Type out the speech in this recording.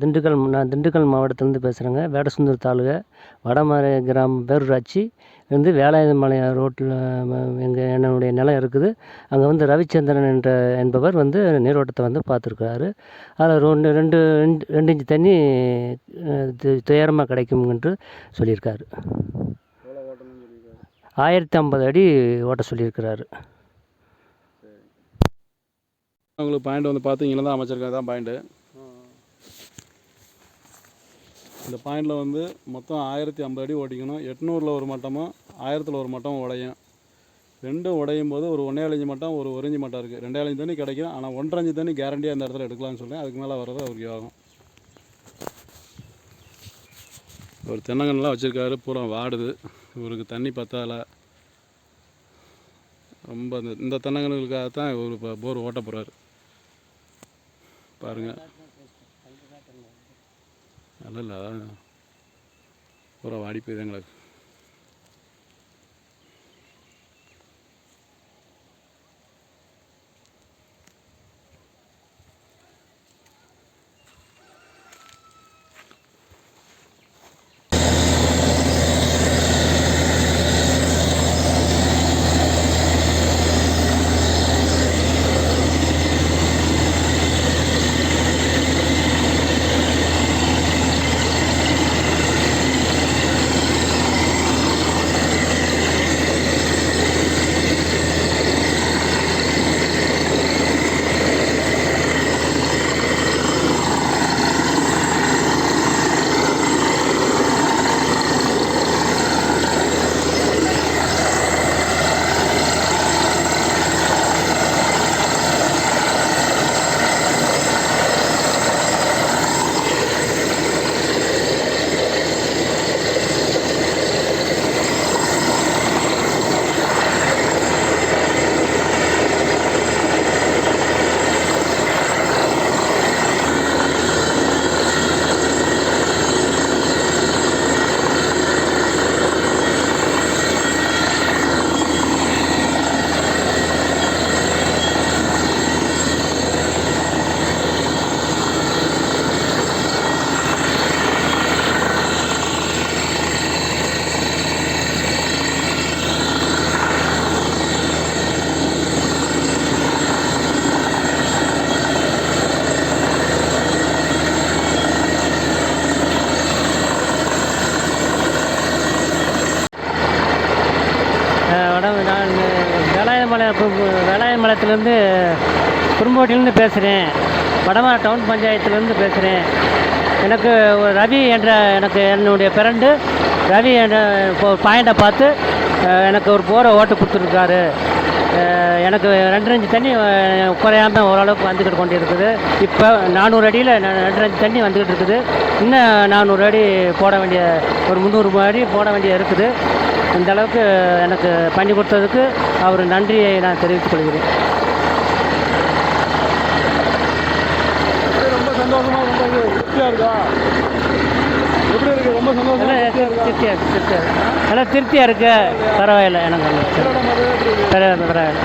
திண்டுக்கல் நான் திண்டுக்கல் மாவட்டத்துலேருந்து பேசுகிறேங்க வேடசுந்தர் தாலுகா வடமலை கிராமம் பேரூராட்சி வந்து வேலாயுதம்பாளையம் ரோட்டில் எங்கள் என்னுடைய நிலம் இருக்குது. அங்கே வந்து ரவிச்சந்திரன் என்ற என்பவர் வந்து நீரோட்டத்தை வந்து பார்த்துருக்குறாரு. அதில் ரெண்டு ரெண்டு ரெண்டு ரெண்டு இன்ச்சு தண்ணி துயரமாக கிடைக்கும் என்று சொல்லியிருக்காரு சொல்லியிருக்காரு. ஆயிரத்தி ஐம்பது அடி ஓட்ட சொல்லியிருக்கிறாரு. உங்களுக்கு பாயிண்ட் வந்து பார்த்தீங்கன்னா தான் அமைச்சிருக்காங்க தான் பாயிண்ட்டு இந்த பாயிண்டில் வந்து மொத்தம் ஆயிரத்தி ஐம்பது அடி ஓட்டிக்கணும். எட்நூறில் ஒரு மட்டமும் ஆயிரத்தில் ஒரு மட்டமும் உடையும். ரெண்டும் உடையும் போது ஒரு ஒன்றே அஞ்சு மட்டம் ஒரு ஒரு மட்டம் இருக்குது ரெண்டே அஞ்சு தண்ணி கிடைக்கும். ஆனால் ஒன்றரை அஞ்சு தண்ணி கேரண்டியாக இந்த இடத்துல எடுக்கலாம்னு சொல்கிறேன் அதுக்கு மேலே வர்றது அவருக்கு யோகம். ஒரு தென்னங்கன்லாம் வச்சுருக்காரு. பூரா வாடுது. இவருக்கு தண்ணி பத்தால ரொம்ப இந்த இந்த தான் இவர் இப்போ போர் ஓட்ட போகிறாரு பாருங்க. நல்ல இல்லை அதான் பூரா வாடி போயுது எங்களுக்கு அஹ் வட நான் வேலாயுதமலையம் வேலாயுதமலையத்துலேருந்து குறும்போட்டிலேருந்து பேசுகிறேன். வடமா டவுன் பஞ்சாயத்துலேருந்து பேசுகிறேன். எனக்கு ரவி என்ற எனக்கு என்னுடைய பிறண்டு ரவி என்ற பாயிண்டை பார்த்து எனக்கு ஒரு போரை ஓட்டு கொடுத்துருக்காரு. எனக்கு ரெண்டு அஞ்சு தண்ணி குறையாமல் ஓரளவுக்கு வந்துக்கிட்டு கொண்டு இருக்குது இப்போ நானூறு அடியில் ரெண்டு அஞ்சு தண்ணி வந்துக்கிட்டு இருக்குது. இன்னும் நானூறு அடி போட வேண்டிய ஒரு முந்நூறு அடி போட வேண்டிய இருக்குது. இந்த அளவுக்கு எனக்கு பண்ணி கொடுத்ததுக்கு அவர் நன்றியை நான் தெரிவித்துக் கொள்கிறேன். ரொம்ப சந்தோஷமா ரொம்ப திருப்தியாக இருக்கா? எப்படி இருக்கு? ரொம்ப சந்தோஷமா திருப்தியாக திருப்தியாக நல்லா திருப்தியாக இருக்கு பரவாயில்லை எனக்கு. பரவாயில்ல.